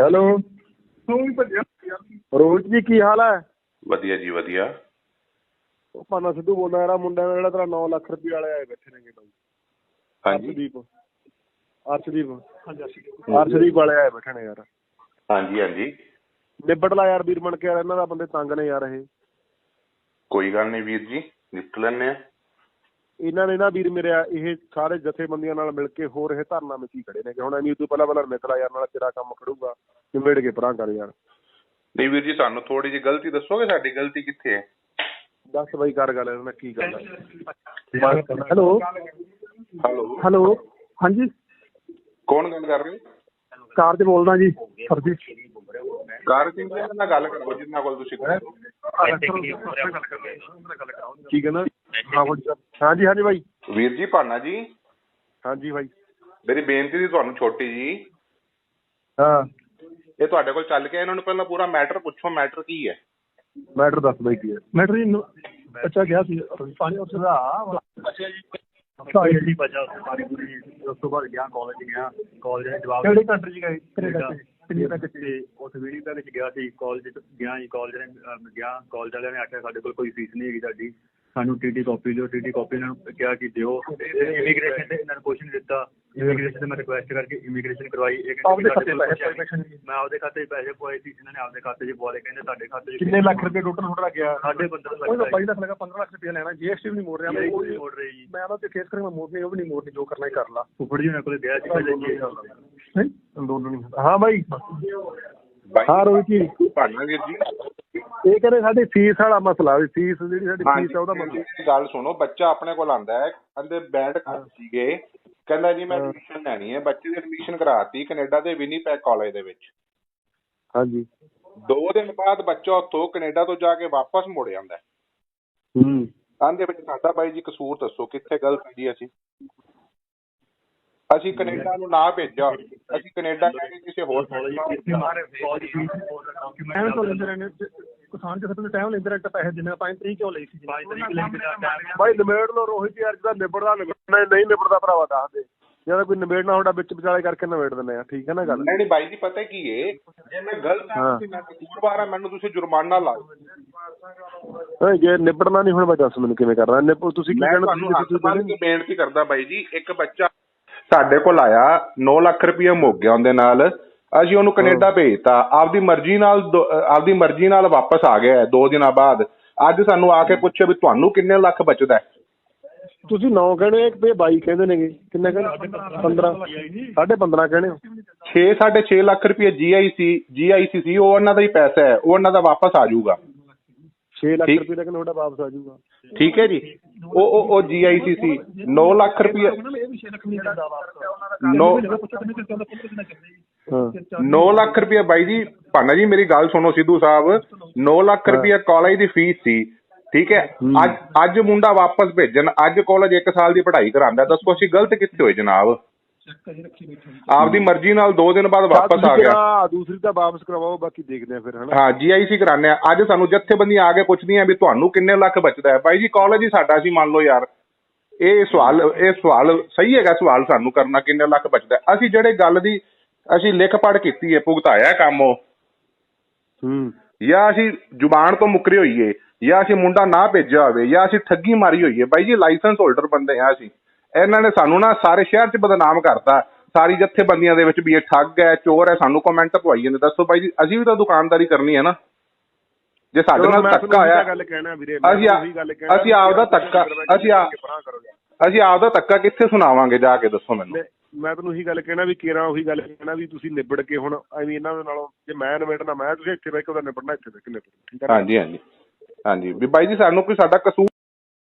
Hello. Rohit ਜੀ ਕੀ ਹਾਲ ਹੈ? ਵਧੀਆ ਜੀ ਵਧੀਆ। ਉਹ ਪਾਨਾ ਸਿੱਧੂ ਬੋਲਦਾ ਯਾਰ ਮੁੰਡਾ ਦਾ ਜਿਹੜਾ ਤੇਰਾ 9 ਲੱਖ ਰੁਪਏ ਵਾਲੇ ਆਏ ਬੈਠੇ ਨੇਗੇ ਬਾਈ। ਹਾਂਜੀ। ਅਰਸ਼ਦੀਪ। ਅਰਸ਼ਦੀਪ। ਅਰਸ਼ਦੀਪ। ਵਾਲੇ ਆਏ ਬੈਠੇ ਨੇ ਯਾਰ। ਹਾਂਜੀ ਹਾਂਜੀ। ਨਿਬੜ ਲਾ ਯਾਰ ਵੀਰ ਬਣ ਕੇ ਯਾਰ ਇਹਨਾਂ ਦਾ ਬੰਦੇ ਤੰਗ ਨੇ ਯਾਰ ਇਹ। ਕੋਈ ਗੱਲ ਨਹੀਂ ਵੀਰ ਜੀ ਨਿਪਟ ਲੈਣੇ ਆ ਇਹਨਾਂ ਨੇ ਨਾ ਵੀਰ ਮੇਰੇ ਇਹ ਸਾਰੇ ਜਥੇਬੰਦੀਆਂ ਨਾਲ ਮਿਲ ਕੇ ਹੋਰ ਇਹ ਧਰਨਾ ਵਿੱਚ ਹੀ ਖੜੇ ਨੇ ਕਿ ਹੁਣ ਐਵੇਂ ਉਦੋਂ ਪਹਿਲਾਂ ਪਹਿਲਾਂ ਨਿਕਲਾ ਯਾਰ ਨਾਲ ਤੇਰਾ ਕੰਮ ਖੜੂਗਾ ਨਿਬੇੜ ਕੇ ਪਰਾਂ ਕਰ ਯਾਰ। ਨਹੀਂ ਵੀਰ ਜੀ ਸਾਨੂੰ ਥੋੜੀ ਜਿਹੀ ਗਲਤੀ ਦੱਸੋਗੇ? ਸਾਡੀ ਗਲਤੀ ਕਿੱਥੇ ਹੈ? ਦੱਸ ਬਾਈ ਕਰ ਗੱਲ ਇਹਨਾਂ ਨਾਲ ਕੀ ਗੱਲ ਹੈ ਹੈਲੋ। ਹੈਲੋ। ਹੈਲੋ। ਹਾਂਜੀ। ਕੌਣ ਗੱਲ ਕਰ ਰਹੇ ਹੋ? ਕਾਰ 'ਚ ਬੋਲਦਾ ਜੀ ਸਰ ਜੀ ਕਾਰ ਸਿੰਘ ਜੀ ਨਾਲ ਗੱਲ ਕਰੋ ਜਿੰਨਾ ਕੋਲ ਤੁਸੀਂ ਕਰੋ। ਕੀ ਕਹਿੰਦਾ? ਹਾਂ ਸਰ। ਹਾਂਜੀ ਹਾਂਜੀ ਬਾਈ ਵੀਰ ਜੀ ਭਾਨਾ ਜੀ। ਹਾਂਜੀ ਬਾਈ ਮੇਰੀ ਬੇਨਤੀ ਸੀ ਤੁਹਾਨੂੰ ਛੋਟੀ ਜੀ। ਹਾਂ। ਇਹ ਤੁਹਾਡੇ ਕੋਲ ਚੱਲ ਕੇ ਇਹਨਾਂ ਨੂੰ ਪਹਿਲਾਂ ਪੂਰਾ ਮੈਟਰ ਪੁੱਛੋ ਮੈਟਰ ਕੀ ਹੈ? ਮੈਟਰ ਦੱਸ ਬਾਈ ਕੀ ਹੈ। ਮੈਟਰ ਜੀ ਨੂੰ- ਬੱਚਾ ਗਿਆ ਸੀ। ਪਾਣੀ ਉਸ ਦਾ ਅੱਛਾ ਜੀ। ਬੱਚਾ ਪਾਣੀ ਪੂਰੀ ਉਸ ਤੋਂ ਬਾਅਦ ਗਿਆ ਕਾਲਜ ਗਿਆ। ਕਾਲਜ ਦੇ ਜਵਾਬ ਕਿਹੜੀ ਕੰਟਰੀ ਚ ਗਏ? ਕੈਨੇਡਾ ਕੈਨੇਡਾ ਤੇ ਉਸ ਵੀਡੀਓ ਦੇ ਵਿੱਚ ਗਿਆ ਸੀ। ਕਾਲਜ ਚ ਗਿਆ ਜੀ ਕਾਲਜ ਨੇ ਅਮ, ਗਿਆ। ਕਾਲਜ ਵਾਲਿਆਂ ਨੇ ਆਖਿਆ ਸਾਡੇ ਕੋਲ ਕੋਈ ਫੀਸ ਨਹੀਂ ਹੈਗੀ ਸਾਡੀ। ਸਾਨੂੰ ਟੀਟੀ ਕਾਪੀ ਦਿਓ ਟੀਟੀ ਕਾਪੀ ਇਹਨਾਂ ਨੂੰ ਕਿਹਾ ਕਿ ਦਿਓ। ਇਮੀਗ੍ਰੇਸ਼ਨ ਤੇ ਇਹਨਾਂ ਨੂੰ ਨਹੀਂ ਦਿੱਤਾ। ਇਮੀਗ੍ਰੇਸ਼ਨ ਤੇ ਮੈਂ ਰਿਕੁਐਸਟ ਕਰਕੇ ਇਮੀਗ੍ਰੇਸ਼ਨ ਕਰਵਾਈ। ਇਹ ਕਹਿੰਦੇ ਖਾਤੇ ਨਹੀਂ। ਮੈਂ ਆਪਦੇ ਖਾਤੇ 'ਚ ਪੈਸੇ ਪਵਾਏ ਸੀ ਇਹਨਾਂ ਨੇ ਆਪਦੇ ਖਾਤੇ 'ਚ ਪਵਾ ਲਏ ਕਹਿੰਦੇ ਤੁਹਾਡੇ ਖਾਤੇ 'ਚ ਕਿੰਨੇ ਲੱਖ ਰੁਪਏ ਟੋਟਲ ਤੁਹਾਡਾ ਗਿਆ? ਸਾਡੇ 15 ਲੱਖ ਉਹ ਲੱਖ ਲਗਾ 15 ਲੱਖ ਰੁਪਏ ਲੈਣਾ। ਜੀਐਸਟੀ ਵੀ ਨਹੀਂ ਮੋੜ ਰਿਹਾ। ਮੈਂ ਕੋਈ ਮੋੜ ਰਹੀ ਜੀ। ਮੈਂ ਉਹਨਾਂ ਤੇ ਕੇਸ ਕਰਾਂਗਾ ਮੋੜਨੀ ਉਹ ਵੀ ਨਹੀਂ ਮੋੜਨੀ ਜੋ ਕਰਨਾ ਹੀ ਕਰ ਲਾ। ਫੁੱਫੜ ਜੀ ਉਹਨਾਂ ਕੋਲ ਗਿਆ ਸੀ ਪਹਿਲੇ ਜੀ। ਨਹੀਂ ਅੰਦੋਲਨ ਨਹੀਂ। ਹਾਂ ਬਾਈ। ਹਾਂ ਰੋਹਿਤ ਜੀ। ਭਾਨਾ ਵੀਰ ਜੀ। ਇਹ ਕਹਿੰਦੇ ਸਾਡੀ ਫੀਸ ਵਾਲਾ ਮਸਲਾ ਵੀ ਫੀਸ ਜਿਹੜੀ ਸਾਡੀ ਫੀਸ ਆ ਉਹਦਾ ਮਸਲਾ। ਗੱਲ ਸੁਣੋ ਬੱਚਾ ਆਪਣੇ ਕੋਲ ਆਂਦਾ ਹੈ ਕਹਿੰਦੇ ਬੈਂਡ ਕਰ ਸੀਗੇ। ਕਹਿੰਦਾ ਜੀ ਮੈਂ ਐਡਮਿਸ਼ਨ ਲੈਣੀ ਹੈ। ਬੱਚੇ ਦੀ ਐਡਮਿਸ਼ਨ ਕਰਾਤੀ ਕੈਨੇਡਾ ਦੇ ਵਿਨੀਪੈਗ ਕਾਲਜ ਦੇ ਵਿੱਚ। ਹਾਂਜੀ। ਦੋ ਦਿਨ ਬਾਅਦ ਬੱਚਾ ਉੱਥੋਂ ਕੈਨੇਡਾ ਤੋਂ ਜਾ ਕੇ ਵਾਪਸ ਮੁੜ ਜਾਂਦਾ ਹੈ। ਹੂੰ। ਆਂਦੇ ਵਿੱਚ ਸਾਡਾ ਬਾਈ ਜੀ ਕਸੂਰ ਦੱਸੋ ਕਿੱਥੇ ਗਲਤ ਹੈ ਜੀ ਅਸੀਂ? ਅਸੀਂ ਕੈਨੇਡਾ ਨੂੰ ਨਾ ਭੇਜਿਆ ਅਸੀਂ ਕੈਨੇਡਾ ਜਾ ਕੇ ਕਿਸੇ ਹੋਰ country ਇੱਥੇ ਮਾਰੇ ਫੀਸ ਐਵੇਂ ਤੋਂ ਲੈਂਦੇ ਰਹਿੰਦੇ ਕਿਸਾਨ ਕਿਸੇ ਤੋਂ ਟਾਈਮ ਲੈਂਦੇ ਰਹਿੰਦੇ ਪੈਸੇ ਦਿੰਦੇ ਪੰਜ ਤਰੀਕ ਕਿਉਂ ਲਈ ਸੀ ਬਾਈ ਤਰੀਕ ਲੈ ਕੇ ਟਾਈਮ ਬਾਈ ਨਿਬੇੜ ਲੋ ਰੋਹਿਤ ਯਾਰ ਜਿਹਦਾ ਨਿਬੜਦਾ ਨਿਬੜਨਾ ਨਹੀਂ ਨਿਬੜਦਾ ਭਰਾਵਾ ਦੱਸ ਦੇ। ਜਦੋਂ ਕੋਈ ਨਿਬੇੜਨਾ ਹੁੰਦਾ ਵਿੱਚ ਵਿਚਾਲੇ ਕਰਕੇ ਨਿਬੇੜ ਦਿੰਦੇ ਆ ਠੀਕ ਹੈ ਨਾ ਗੱਲ? ਨਹੀਂ ਨਹੀਂ ਬਾਈ ਜੀ ਪਤਾ ਕੀ ਏ? ਜੇ ਮੈਂ ਗਲਤ ਹਾਂ। ਹਾਂ। ਤੇ ਮੈਂ ਕਸੂਰਵਾਰ ਹਾਂ ਮੈਨੂੰ ਤੁਸੀਂ ਜੁਰਮਾਨਾ ਲਾਓ। ਓਏ ਜੇ ਨਿਬੜਨਾ ਨਹੀਂ ਹੁਣ ਬਾਈ ਦੱਸ ਮੈਨੂੰ ਕਿਵੇਂ ਕਰਨਾ? ਨਿਬ ਤੁਸੀਂ ਕੀ ਮੈਂ ਕਹਿਣਾ ਤੁਸੀਂ ਤੁਸੀਂ ਬੇਨਤੀ ਕਰਦਾ ਬਾਈ ਜੀ ਇੱਕ ਬੱਚਾ ਸਾਡੇ ਕੋਲ ਆਇਆ 9 ਲੱਖ ਰੁਪਏ ਮੁੱਕ ਗਿਆ ਉਹਦੇ ਨਾਲ। ਅਸੀਂ ਉਹਨੂੰ ਕੈਨੇਡਾ ਭੇਜਤਾ ਆਪਦੀ ਮਰਜ਼ੀ ਨਾਲ ਆਪਦੀ ਮਰਜ਼ੀ ਨਾਲ ਵਾਪਸ ਆ ਗਿਆ 2 ਦਿਨਾਂ ਬਾਅਦ। ਅੱਜ ਸਾਨੂੰ ਆ ਕੇ ਪੁੱਛੇ ਵੀ ਤੁਹਾਨੂੰ ਕਿੰਨੇ ਲੱਖ ਬਚਦਾ ਤੁਸੀਂ 9 ਕਹਿੰਦੇ ਇੱਕ ਤੇ 22 ਕਹਿੰਦੇ ਨੇਗੇ। ਕਿੰਨਾ ਕਹਿੰਦੇ 15 15.5 ਕਹਿੰਦੇ ਹੋ। 6 6.5 ਲੱਖ ਰੁਪਏ ਜੀਆਈਸੀ ਜੀਆਈਸੀ ਸੀ ਉਹ ਉਹਨਾਂ ਦਾ ਹੀ ਪੈਸਾ ਹੈ। ਉਹ ਉਹਨਾਂ ਦਾ ਵਾਪਸ ਆ ਜਾਊਗਾ। 6 ਲੱਖ ਰੁਪਏ ਦਾ ਤੁਹਾਡਾ ਵਾਪਸ ਆ ਜਾਊਗਾ। ਠੀਕ ਹੈ ਜੀ। ਉਹ ਉਹ ਉਹ ਜੀਆਈਸੀਸੀ 9 ਲੱਖ ਰੁਪਏ 9 ਲੱਖ ਰੁਪਏ ਬਾਈ ਜੀ ਭਾਨਾ ਜੀ ਮੇਰੀ ਗੱਲ ਸੁਣੋ ਸਿੱਧੂ ਸਾਹਿਬ। 9 ਲੱਖ ਰੁਪਏ ਕਾਲਜ ਦੀ ਫੀਸ ਸੀ ਠੀਕ ਹੈ? ਅੱਜ ਅੱਜ ਮੁੰਡਾ ਵਾਪਸ ਭੇਜਣ ਅੱਜ ਕਾਲਜ 1 ਸਾਲ ਦੀ ਪੜ੍ਹਾਈ ਕਰਾਉਂਦਾ ਦੱਸੋ ਅਸੀਂ ਗਲਤ ਕਿੱਥੇ ਹੋਏ ਜਨਾਬ? ਆਪਦੀ ਮਰਜ਼ੀ ਨਾਲ 2 ਦਿਨ ਬਾਅਦ ਵਾਪਸ ਆ ਗਿਆ। ਹਾਂ, ਦੂਸਰੀ ਤਾਂ ਵਾਪਸ ਕਰਵਾਓ ਬਾਕੀ ਦੇਖਦੇ ਆ ਫਿਰ ਹਨਾ? ਹਾਂ ਜੀਆਈਸੀ ਕਰਾਉਂਦੇ ਆ ਅੱਜ ਸਾਨੂੰ ਜੱਥੇਬੰਦੀਆਂ ਆ ਕੇ ਪੁੱਛਦੀਆਂ ਵੀ ਤੁਹਾਨੂੰ ਕਿੰਨੇ ਲੱਖ ਬਚਦਾ ਹੈ? ਬਾਈ ਜੀ ਕਾਲਜ ਹੀ ਸਾਡਾ ਸੀ ਮੰਨ ਲਓ ਯਾਰ। ਇਹ ਸਵਾਲ ਇਹ ਸਵਾਲ ਸਹੀ ਹੈਗਾ ਸਵਾਲ ਸਾਨੂੰ ਕਰਨਾ ਕਿੰਨੇ ਲੱਖ ਬਚਦਾ? ਅਸੀਂ ਜਿਹੜੇ ਗੱਲ ਦੀ ਅਸੀਂ ਲਿਖ ਪੜ ਕੀਤੀ ਹੈ ਭੁਗਤਾਇਆ ਕੰਮ ਉਹ। ਹੂੰ। ਜਾਂ ਅਸੀਂ ਜ਼ੁਬਾਨ ਤੋਂ ਮੁੱਕਰੇ ਹੋਈਏ ਜਾਂ ਅਸੀਂ ਮੁੰਡਾ ਨਾ ਭੇਜਿਆ ਹੋਵੇ ਜਾਂ ਅਸੀਂ ਠੱਗੀ ਮਾਰੀ ਹੋਈਏ ਬਾਈ ਜੀ ਲਾਇਸੈਂਸ ਹੋਲਡਰ ਬੰਦੇ ਆ ਅਸੀਂ। ਇਹਨਾਂ ਨੇ ਸਾਨੂੰ ਨਾ ਸਾਰੇ ਸ਼ਹਿਰ 'ਚ ਬਦਨਾਮ ਕਰਤਾ। ਸਾਰੀ ਜੱਥੇਬੰਦੀਆਂ ਦੇ ਵਿੱਚ ਵੀ ਇਹ ਠੱਗ ਹੈ ਚੋਰ ਹੈ ਸਾਨੂੰ ਕਮੈਂਟ ਪਵਾਈ ਜਾਂਦੇ। ਦੱਸੋ ਬਾਈ ਜੀ ਅਸੀਂ ਵੀ ਤਾਂ ਦੁਕਾਨਦਾਰੀ ਕਰਨੀ ਹੈ ਨਾ। ਜੇ ਸਾਡੇ ਨਾਲ ਧੱਕਾ ਹੋਇਆ ਅਸੀਂ ਅਸੀਂ ਆਪਦਾ ਧੱਕਾ ਅਸੀਂ। ਅਸੀਂ ਆਪਦਾ ਧੱਕਾ ਕਿੱਥੇ ਸੁਣਾਵਾਂਗੇ ਜਾ ਕੇ ਦੱਸੋ ਮੈਨੂੰ? ਮੈਂ ਤੁਹਾਨੂੰ ਉਹੀ ਗੱਲ ਕਹਿਣਾ ਵੀ ਕੇਰਾ ਉਹੀ ਗੱਲ ਕਹਿਣਾ ਵੀ ਤੁਸੀਂ ਨਿਬੜ ਕੇ ਹੁਣ ਐਵੇਂ ਇਹਨਾਂ ਦੇ ਨਾਲੋਂ ਜੇ ਮੈਂ ਨਿਬੜਨਾ ਮੈਂ ਤੁਸੀਂ ਇੱਥੇ ਬਹਿ ਕੇ ਉਹਦਾ ਨਿਬੜਨਾ ਇੱਥੇ ਬਹਿ ਕੇ ਨਿਬੜੋ ਠੀਕ ਹੈ? ਹਾਂਜੀ ਹਾਂਜੀ। ਹਾਂਜੀ। ਵੀ ਬਾਈ ਜੀ ਸਾਨੂੰ ਕੋਈ ਸਾਡਾ ਕਸੂਰ